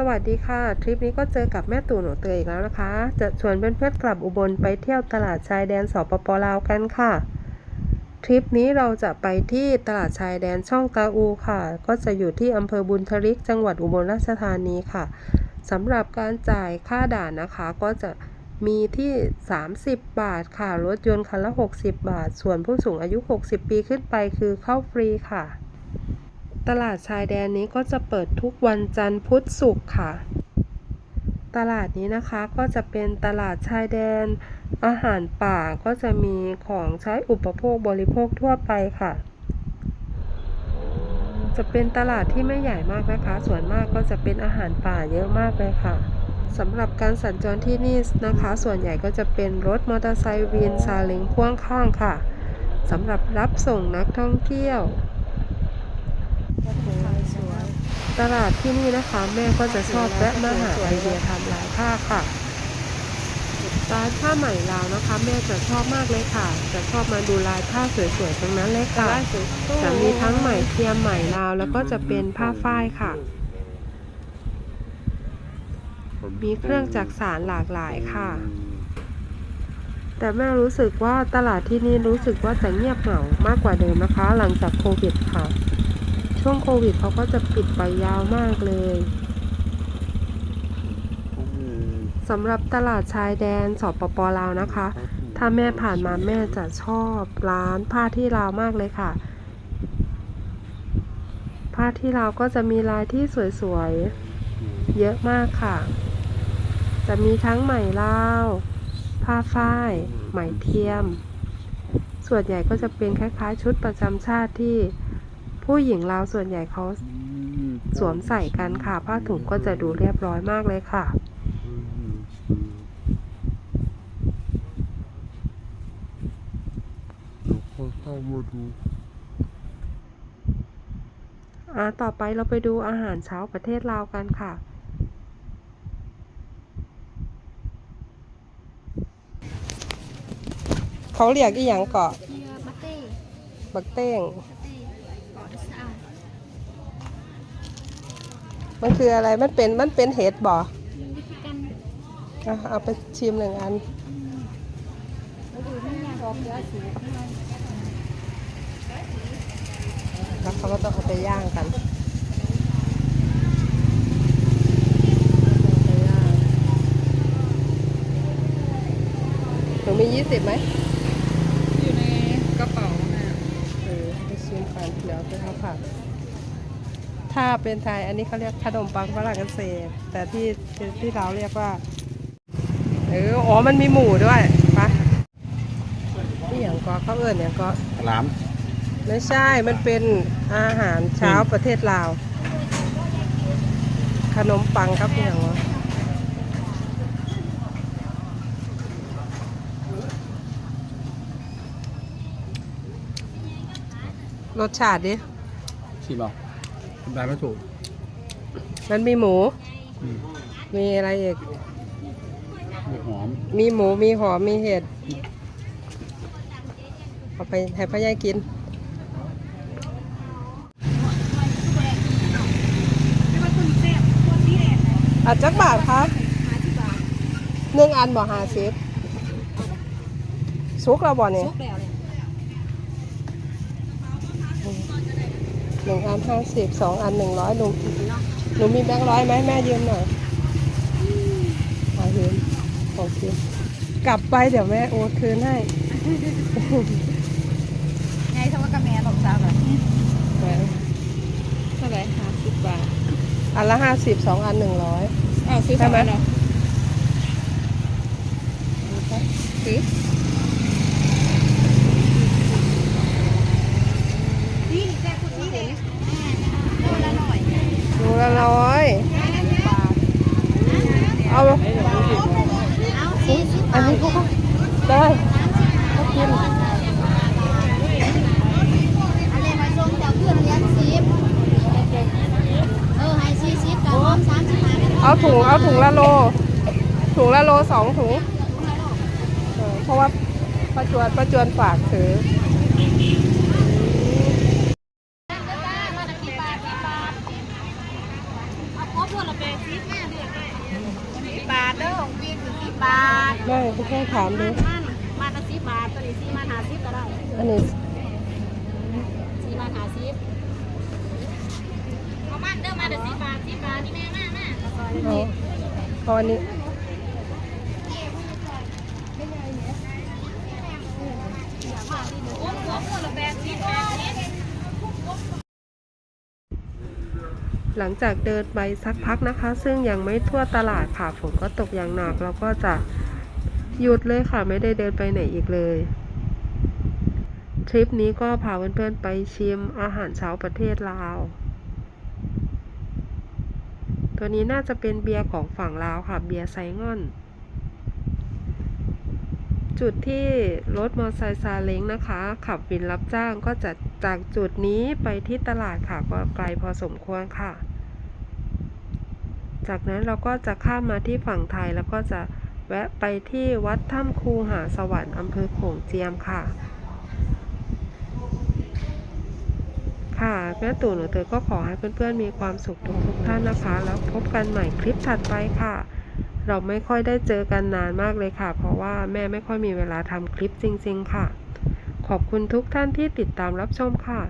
สวัสดีค่ะ ทริปนี้ก็เจอกับแม่ตู่หนูเตยอีกแล้วนะคะ จะชวนเพื่อนๆกลับอุบลไปเที่ยวตลาดชายแดนสปปลาวกันค่ะ ทริปนี้เราจะไปที่ตลาดชายแดนช่องตาอูค่ะ ก็จะอยู่ที่อำเภอบุญทริกจังหวัดอุบลราชธานีค่ะสำหรับการจ่ายค่าด่านนะคะ ก็จะมีที่ 30 บาทค่ะรถยนต์คันละ 60 บาท ส่วนผู้สูงอายุ 60 ปีขึ้นไปคือเข้าฟรีค่ะ ตลาดชายแดนนี้ก็จะเปิดทุกวันจันทร์พุธศุกร์ค่ะ ตลาดนี้นะคะก็จะเป็นตลาดชายแดน อาหารป่าก็จะมีของใช้อุปโภคบริโภคทั่วไปค่ะ จะเป็นตลาดที่ไม่ใหญ่มากนะคะ ส่วนมากก็จะเป็นอาหารป่าเยอะมากเลยค่ะสำหรับการสัญจรที่นี่นะคะ ส่วนใหญ่ก็จะเป็นรถมอเตอร์ไซค์วินซาเล้งพ่วงข้างค่ะสำหรับรับส่งนักท่องเที่ยว ตลาดที่นี่นะคะ แม่ก็จะชอบแวะมาหาไอเดียทำลายผ้าค่ะร้านผ้าไหมลาวนะคะ แม่จะชอบมากเลยค่ะ จะชอบมาดูลายผ้าสวยๆตรงนั้นเลยค่ะจะมีทั้งไหมเทียมไหมลาวแล้วก็จะเป็นผ้าฝ้ายค่ะ มีเครื่องจักสานหลากหลายค่ะ แต่แม่รู้สึกว่าตลาดที่นี่รู้สึกว่าจะเงียบเหงามากกว่าเดิมนะคะ หลังจากโควิดค่ะ ช่วงโควิดเขาก็จะปิดไปยาวมากเลยสำหรับตลาดชายแดนสปปลาวนะคะ ถ้าแม่ผ่านมาแม่จะชอบร้านผ้าที่ลาวมากเลยค่ะ ผ้าที่ลาวก็จะมีลายที่สวยๆ เยอะมากค่ะ จะมีทั้งไหมลาว ผ้าฝ้าย ไหมเทียม ส่วนใหญ่ก็จะเป็นคล้ายๆ ชุดประจำชาติที่ ผู้หญิงลาวส่วนใหญ่เขาสวมใส่กันค่ะ ผ้าถุงก็จะดูเรียบร้อยมากเลยค่ะค่อยเข้ามาดูอ่าต่อไปเราไปดูอาหารเช้าประเทศลาวกันค่ะเขาเรียกอีหยังเกาะเรือบัตเต้บักเต้งบัตเต้เกาะสะอาด มันคืออะไร มันเป็น มันเป็นเห็ดบ่อเอาไปชิมหนึ่งอันแล้วเขาก็ต้องเอาไปย่างกันหนูมียี่สิบไหม ถ้าเป็นไทยอันนี้เขาเรียกขนมปังฝรั่งเกษตรแต่ที่ที่เราเรียกว่าเอออ๋อมันมีหมูด้วยปะนี่อย่างก็เขาเอิญอย่างก็หลามไม่ใช่มันเป็นอาหารเช้าประเทศลาว ขนมปังครับอย่างวะรสชาติดิชิมเอาทำ ได้ไม่ถูก มันมีหมู อืม มีอะไรอีก มีหอมมีหมูมีหอมมีเห็ดเอาไปให้พ่อใหญ่กิน อาจักบาทครับหนึ่งอันบ่หาสิบสุกแล้วบ่เนี่ยทุกแล้วเลย หนึ่งอันห้าสิบสองอันหนึ่งร้อยหนูหนูมีแบงค์ร้อยไหมแม่ยืมหน่อยเอายืมโอเคกลับไปเดี๋ยวแม่โอนคืนให้ไงถ้าว่ากระแมหลบสาวแบบไปเท่าไหร่ห้าสิบบาท อันละห้าสิบสองอันหนึ่งร้อยอ้าวซื้อใช่ทำไหมไมเนาะซื้อ นี่แค่คุณนี่เองโลละหน่อย ดูละร้อยเอา เอาสี่สิบ อันนี้ก็ได้ก็กิน อะไรมาส่งเดี๋ยวเพื่อนเลี้ยงสิบเออให้สี่สิบกับรวมสามสิบห้า เอา ถุงเอาถุงละโล ถุงละโลสองถุงเออเพราะว่าประจวนประจวนฝากถือหัวพวกละแปดสิบแม่เดือดสิบบาทเด้อของพี่คือสิบบาทไม่พี่แค่ถามเลยมันมาละสิบบาทตัวนี้สี่มาหาสิบก็ได้ อันนี้สี่มาหาสิบเอามันเด้อมาเด้อสิบบาทสิบบาทนี่แม่มามา เอนี้ หลังจากเดินไปสักพักนะคะ ซึ่งยังไม่ทั่วตลาดค่ะฝนก็ตกอย่างหนักเราก็จะหยุดเลยค่ะ ไม่ได้เดินไปไหนอีกเลยทริปนี้ก็พาเพื่อนๆไปชิมอาหารเช้าประเทศลาว ตัวนี้น่าจะเป็นเบียร์ของฝั่งลาวค่ะ เบียร์ไซงอน จุดที่รถมอเตอร์ไซค์ซาเล้งนะคะ ขับวินรับจ้างก็จะจากจุดนี้ไปที่ตลาดค่ะก็ไกลพอสมควรค่ะ จากนั้นเราก็จะข้ามมาที่ฝั่งไทยแล้วก็จะแวะไปที่วัดถ้ำคูหาสวรรค์อำเภอโขงเจียมค่ะ ค่ะแม่ตู่หนูเตยก็ขอให้เพื่อนๆมีความสุขทุกๆท่านนะคะ แล้วพบกันใหม่คลิปถัดไปค่ะ เราไม่ค่อยได้เจอกันนานมากเลยค่ะ เพราะว่าแม่ไม่ค่อยมีเวลาทำคลิปจริง ๆ ค่ะ ขอบคุณทุกท่านที่ติดตามรับชมค่ะ